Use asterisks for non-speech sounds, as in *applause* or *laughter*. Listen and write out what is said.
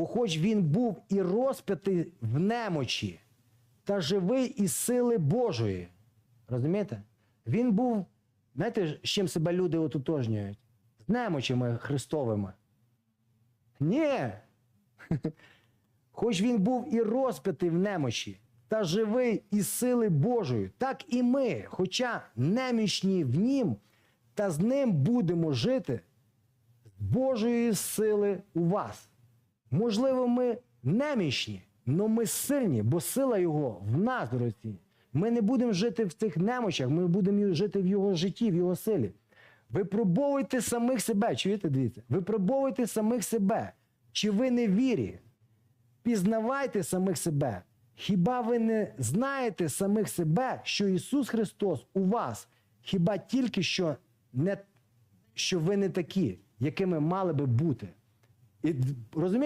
Бо хоч він був і розп'ятий в немочі, та живий із сили Божої. Розумієте? Він був, знаєте, з чим себе люди ототожнюють? З немочами Христовими. Ні. *laughs* Хоч він був і розп'ятий в немочі, та живий із сили Божої, так і ми, хоча немічні в нім, та з ним будемо жити з Божої сили у вас. Можливо, ми немічні, але ми сильні, бо сила Його в нас, дорогі. Ми не будемо жити в цих немочах, ми будемо жити в Його житті, в Його силі. Випробовуйте самих себе, чуєте, дивіться? Випробовуйте самих себе. Чи ви не вірі? Пізнавайте самих себе. Хіба ви не знаєте самих себе, що Ісус Христос у вас? Хіба тільки що не що ви не такі, якими мали би бути? І розумієте?